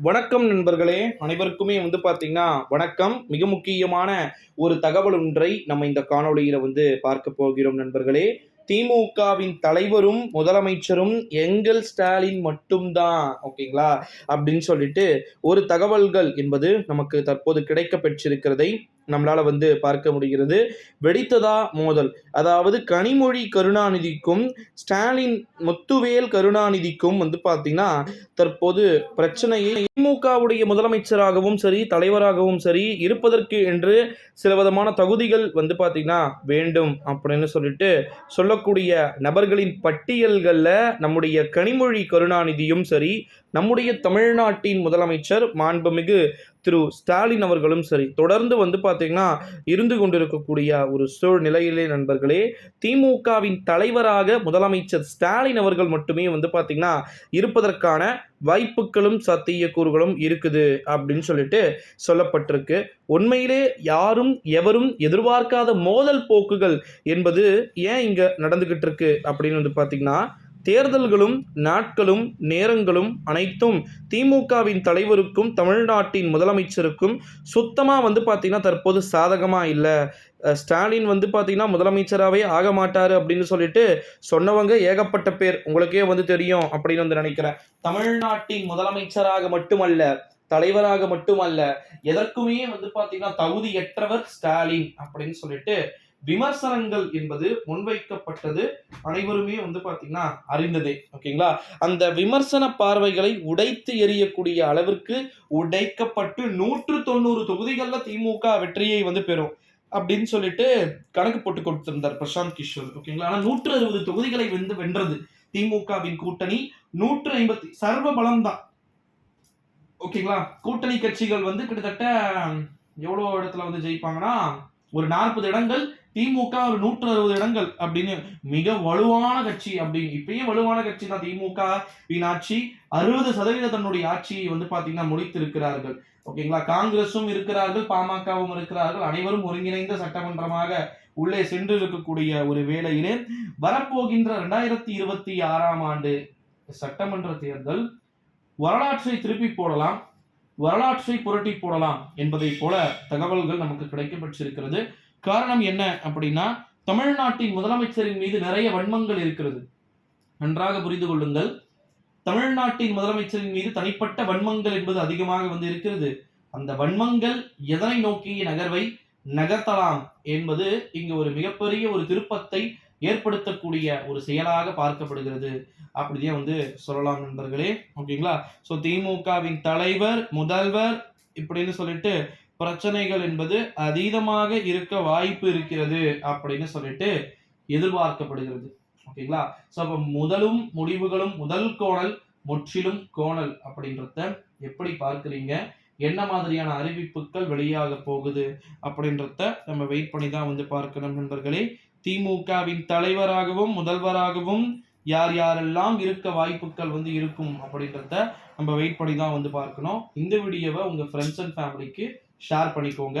வணக்கம் நண்பர்களே. அனைவருக்குமே வந்து பார்த்தீங்கன்னா வணக்கம். மிக முக்கியமான ஒரு தகவல் ஒன்றை நம்ம இந்த காணொளியில் வந்து பார்க்க போகிறோம் நண்பர்களே. திமுகவின் தலைவரும் முதலமைச்சரும் எங்கள் ஸ்டாலின் மட்டும்தான். ஓகேங்களா? அப்படின்னு சொல்லிட்டு ஒரு தகவல்கள் என்பது நமக்கு தற்போது கிடைக்க பெற்றிருக்கிறதை நம்மளால் வந்து பார்க்க முடிகிறது. வெடித்ததா மோதல். அதாவது கனிமொழி கருணாநிதிக்கும் ஸ்டாலின் முத்துவேல் கருணாநிதிக்கும் வந்து பார்த்தீங்கன்னா தற்போது பிரச்சனையை திமுகவுடைய முதலமைச்சராகவும் சரி தலைவராகவும் சரி இருப்பதற்கு என்று சில விதமான தகுதிகள் வந்து பார்த்தீங்கன்னா வேண்டும் அப்படின்னு சொல்லிட்டு சொல்லக்கூடிய நபர்களின் பட்டியல்களில் நம்முடைய கனிமொழி கருணாநிதியும் சரி நம்முடைய தமிழ்நாட்டின் முதலமைச்சர் மாண்புமிகு திரு ஸ்டாலின் அவர்களும் சரி தொடர்ந்து வந்து பார்த்தீங்கன்னா இருந்து கொண்டிருக்கக்கூடிய ஒரு சூழ்நிலையிலே நண்பர்களே திமுகவின் தலைவராக முதலமைச்சர் ஸ்டாலின் அவர்கள் மட்டுமே வந்து பார்த்தீங்கன்னா இருப்பதற்கான வாய்ப்புகளும் சத்தியக்கூறுகளும் இருக்குது அப்படின்னு சொல்லிட்டு சொல்லப்பட்டிருக்கு. உண்மையிலே யாரும் எவரும் எதிர்பார்க்காத மோதல் போக்குகள் என்பது ஏன் இங்கே நடந்துக்கிட்டு இருக்கு அப்படின்னு வந்து பார்த்தீங்கன்னா தேர்தல்களும் நாட்களும் நேரங்களும் அனைத்தும் திமுகவின் தலைவருக்கும் தமிழ்நாட்டின் முதலமைச்சருக்கும் சுத்தமாக வந்து பார்த்திங்கன்னா தற்போது சாதகமாக இல்லை. ஸ்டாலின் வந்து பார்த்தீங்கன்னா முதலமைச்சராகவே ஆக மாட்டார் அப்படின்னு சொல்லிட்டு சொன்னவங்க ஏகப்பட்ட பேர். உங்களுக்கே வந்து தெரியும் அப்படின்னு வந்து நினைக்கிறேன். தமிழ்நாட்டின் முதலமைச்சராக மட்டுமல்ல தலைவராக மட்டுமல்ல எதற்குமே வந்து பார்த்தீங்கன்னா தகுதியற்றவர் ஸ்டாலின் அப்படின்னு சொல்லிட்டு விமர்சனங்கள் என்பது முன்வைக்கப்பட்டது அனைவருமே வந்து பார்த்தீங்கன்னா அறிந்ததே. ஓகேங்களா? அந்த விமர்சன பார்வைகளை உடைத்து எறியக்கூடிய அளவிற்கு உடைக்கப்பட்டு நூற்று தொண்ணூறு தொகுதிகளில் திமுக வெற்றியை வந்து பெறும் அப்படின்னு சொல்லிட்டு கணக்கு போட்டு கொடுத்திருந்தார் பிரசாந்த் கிஷோர். ஓகேங்களா? ஆனால் நூற்று அறுபது தொகுதிகளை வந்து வென்றது திமுகவின் கூட்டணி. நூற்று ஐம்பத்தி சர்வ பலம் தான். ஓகேங்களா? கூட்டணி கட்சிகள் வந்து கிட்டத்தட்ட எவ்வளோ இடத்துல வந்து ஜெயிப்பாங்கன்னா ஒரு நாற்பது இடங்கள் திமுக ஒரு நூற்று அறுபது இடங்கள் அப்படின்னு மிக வலுவான கட்சி அப்படின்னு இப்பயும் வலுவான கட்சி தான் திமுக ஆட்சி அறுபது சதவீத தன்னுடைய ஆட்சியை வந்து பாத்தீங்கன்னா முடித்திருக்கிறார்கள். ஓகேங்களா? காங்கிரஸும் இருக்கிறார்கள் பாமகவும் இருக்கிறார்கள் அனைவரும் ஒருங்கிணைந்த சட்டமன்றமாக உள்ளே சென்று இருக்கக்கூடிய ஒரு வேளையிலே வரப்போகின்ற ரெண்டாயிரத்தி இருபத்தி ஆறாம் ஆண்டு சட்டமன்ற தேர்தல் வரலாற்றை திருப்பி போடலாம் வரலாற்றை புரட்டி போடலாம் என்பதை போல தகவல்கள் நமக்கு கிடைக்கப்பட்டிருக்கிறது காரணம் என்ன அப்படின்னா தமிழ்நாட்டின் முதலமைச்சரின் மீது நிறைய வன்மங்கள் இருக்கிறது. நன்றாக புரிந்து கொள்ளுங்கள். தமிழ்நாட்டின் முதலமைச்சரின் மீது தனிப்பட்ட வன்மங்கள் என்பது அதிகமாக வந்து இருக்கிறது. அந்த வன்மங்கள் எதனை நோக்கிய நகர்வை? நகர்த்தலாம் என்பது இங்கு ஒரு மிகப்பெரிய ஒரு திருப்பத்தை ஏற்படுத்தக்கூடிய ஒரு செயலாக பார்க்கப்படுகிறது. அப்படியே வந்து சொல்லலாம் நண்பர்களே. ஓகேங்களா? ஸோ திமுகவின் தலைவர் முதல்வர் இப்படின்னு சொல்லிட்டு பிரச்சனைகள் என்பது அதீதமாக இருக்க வாய்ப்பு இருக்கிறது அப்படின்னு சொல்லிட்டு எதிர்பார்க்கப்படுகிறது. ஓகேங்களா? ஸோ அப்போ முதலும் முடிவுகளும் முதல் கோணல் முற்றிலும் கோணல் அப்படின்றத எப்படி பார்க்குறீங்க? என்ன மாதிரியான அறிவிப்புகள் வெளியாக போகுது அப்படின்றத நம்ம வெயிட் பண்ணி தான் வந்து பார்க்கணும் நண்பர்களே. திமுகவின் தலைவராகவும் முதல்வராகவும் யார் யாரெல்லாம் இருக்க வாய்ப்புகள் வந்து இருக்கும் அப்படின்றத நம்ம வெயிட் பண்ணி தான் வந்து பார்க்கணும். இந்த வீடியோவை உங்கள் ஃப்ரெண்ட்ஸ் அண்ட் ஃபேமிலிக்கு ஷேர் பண்ணிக்கோங்க.